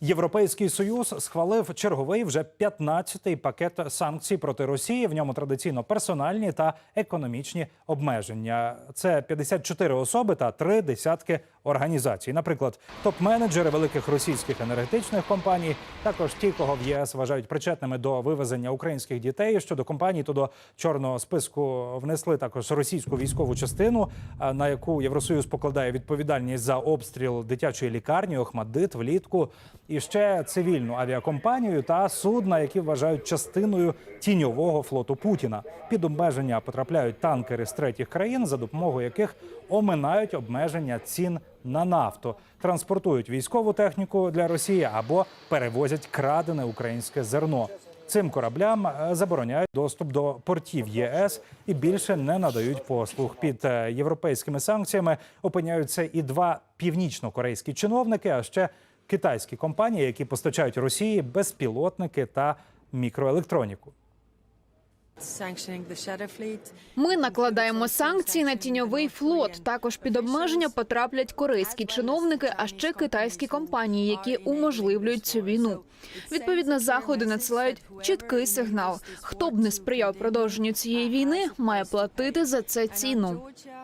Європейський союз схвалив черговий вже 15-й пакет санкцій проти Росії. В ньому традиційно персональні та економічні обмеження. Це 54 особи та три десятки організацій. Наприклад, топ-менеджери великих російських енергетичних компаній, також ті, кого в ЄС вважають причетними до вивезення українських дітей. Щодо компаній, то до чорного списку внесли також російську військову частину, на яку Євросоюз покладає відповідальність за обстріл дитячої лікарні Охмадит влітку, і ще цивільну авіакомпанію та судна, які вважають частиною тіньового флоту Путіна. Під обмеження потрапляють танкери з третіх країн, за допомогою яких оминають обмеження цін на нафту, транспортують військову техніку для Росії або перевозять крадене українське зерно. Цим кораблям е, забороняють доступ до портів ЄС і більше не надають послуг. Під е, європейськими санкціями опиняються і два північно-корейські чиновники, а ще китайські компанії, які постачають Росії безпілотники та мікроелектроніку. Ми накладаємо санкції на тіньовий флот. Також під обмеження потраплять корейські чиновники, а ще китайські компанії, які уможливлюють цю війну. Відповідно, заходи надсилають чіткий сигнал. Хто б не сприяв продовженню цієї війни, має платити за це ціну.